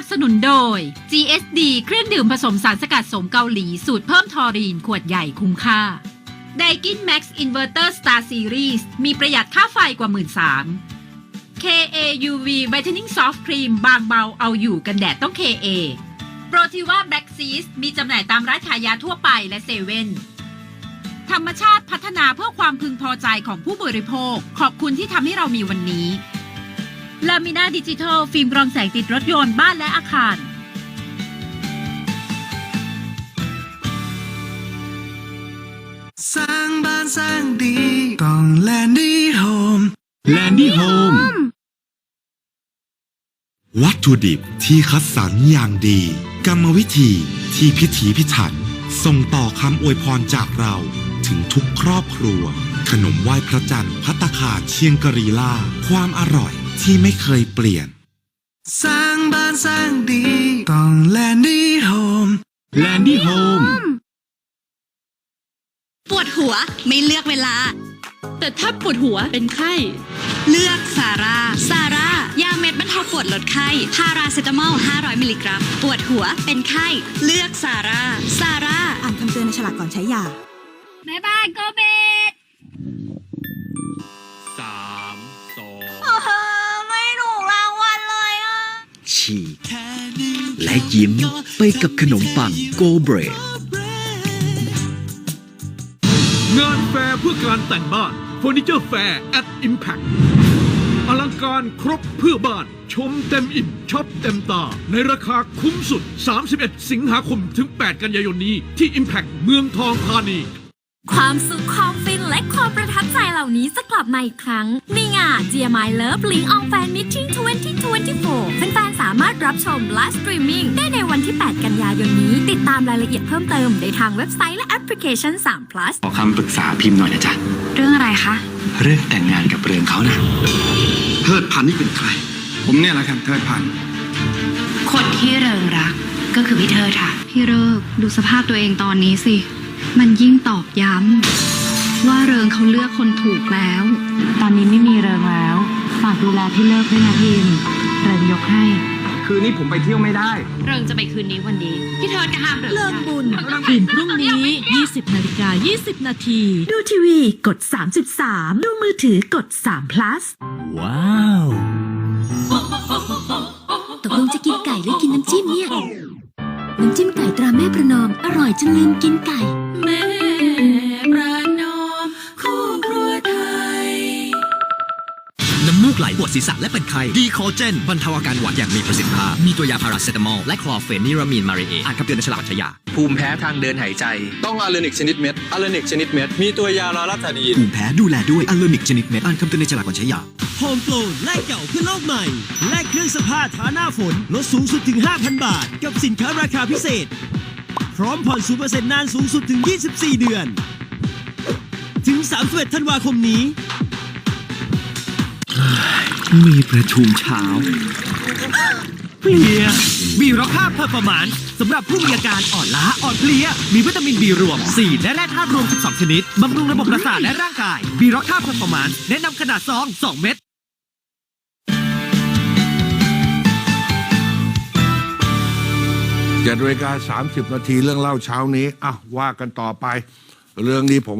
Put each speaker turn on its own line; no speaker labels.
นับสนุนโดย GSD เครื่องดื่มผสมสารสกัดสมเกาหลี สูตรเพิ่มทอรีน ขวดใหญ่คุ้มค่า Daikin Max Inverter Star Series มีประหยัดค่าไฟกว่า 13,000 KAUV Whitening Soft Cream บางเบาเอาอยู่กันแดดต้อง KA โปรทิว่า Black Seas มีจำหน่ายตามร้านขายยาทั่วไปและเซเว่นธรรมชาติพัฒนาเพื่อความพึงพอใจของผู้บริโภค ขอบคุณที่ทำให้เรามีวันนี้ ลามินาดิจิทัล ฟิล์มกรองแสงติดรถยนต์บ้านและอาคาร
สร้างบ้านสร้างดีต้องแลนดี้โฮม
แลนดี้โฮมวัตถุดิบที่คัดสรรอย่างดี กรรมวิธีที่พิถีพิถัน ส่งต่อคำอวยพรจากเราถึงทุกครอบครัว ขนมไหว้พระจันทร์พัตตาคารเชียงกรีล่า ความอร่อย ที่ไม่เคยเปลี่ยน
สร้างบ้านสร้างดี ต้องแลนดี้โฮม
แลนดี้โฮม
ปวดหัวไม่เลือกเวลา
แต่ถ้าปวดหัวเป็นไข้
เลือกซาร่าซาร่ายาเม็ดบรรเทาปวดลดไข้พาราเซตามอล 500 มิลลิกรัม ปวดหัวเป็นไข้ เลือกซาร่าซาร่า
อ่านคำเตือนในฉลากก่อนใช้ยา
แม่บ้านโกเบ
และยิ้มไปกับขนมปังโกเบรด
งานแฟร์เพื่อการแต่งบ้านเฟอร์นิเจอร์แฟร์ at Impact อลังการครบเพื่อบ้าน ชมเต็มอิ่มช็อปเต็มตา ในราคาคุ้มสุด 31 สิงหาคมถึง 8 กันยายนนี้ที่ Impact เมืองทองธานี
ความสุขความฟินและความประทับใจเหล่านี้จะกลับมาอีกครั้งในงาน GMI Love Link On Fan Meeting 2024 แฟนๆสามารถรับชมไลฟ์สตรีมมิ่งได้ในวันที่ 8 กันยายนนี้ ติดตามรายละเอียดเพิ่มเติม ได้ทางเว็บไซต์และแอปพลิเคชัน 3 plus
ขอคำปรึกษาพิมพ์หน่อยนะจ๊ะ
เรื่องอะไรคะ
เรื่องแต่งงานกับเรืองเขานะ
เทิดพันธ์นี่เป็นใคร ผมเนี่ยแหละครับเทิดพันธ์
คนที่เริงรักก็คือพี่เธอค่ะ พี่เริกดูสภาพตัวเองตอนนี้สิ มันยิ่งตอกย้ำว่าเริงเขาเลือกคนถูกแล้ว
ตอนนี้ไม่มีเริงแล้ว ฝากดูแลพี่เลิกด้วยนะพิมเริงยกให้
คืนนี้ผมไปเที่ยวไม่ได้
เริงจะไปคืนนี้วันนี้พี่เทิร์นก็ห้ามเริง
เลิกบุญ
คืนพรุ่งนี้ 20 นาฬิกา 20 นาที
ดูทีวีกด 33 ดูมือถือกด3 plus
ว้าว
ตกลงจะกินไก่หรือกินน้ำจิ้มเนี่ย น้ำจิ้มไก่ตราแม่ประนอม อร่อยจนลืมกินไก่
แม่ประนอมคู่ครัวไทย
น้ำมูกไหลปวดศีรษะและเป็นไข้ดีคอเจนบรรเทาอาการหวัดอย่างมีประสิทธิภาพ มีตัวยาพาราเซตามอล และคลอร์เฟนิรามีนมาเรเออ่านคำเตือนในฉลากใช้ยา
ภูมิแพ้ทางเดินหายใจ ต้องอะเลนิกชนิดเม็ดอะเลนิกชนิดเม็ด มีตัวยาลาลัตาดีน
ภูมิแพ้ดูแลด้วยอัลโลนิกชนิดเม็ด อ่านคำเตือนในฉลากก่อนใช้ยา
โฮมโปรแลกเก่าเพื่อโลกใหม่ แลกเครื่องสภาทาหน้าฝน ลดสูงสุดถึง 5,000 บาท กับสินค้าราคาพิเศษ พร้อมผ่อน0%นานสูงสุดถึง 24 เดือน ถึง 31 ธันวาคมนี้
มีประชุมเช้า
เพลียบีร็อกห้าเพอร์ฟอร์มานซ์สำหรับผู้มีอาการอ่อนล้าอ่อนเพลีย มีวิตามินบีรวม 4 และแร่ธาตุรวม 12 ชนิด บำรุงระบบประสาทและร่างกายบีร็อกห้าเพอร์ฟอร์มานซ์แนะนำขนาดซอง 2 เม็ด
เจ็ดนาฬิกาสามสิบนาทีเรื่องเล่าเช้านี้อะว่ากันต่อไป เรื่องนี้ผมว่า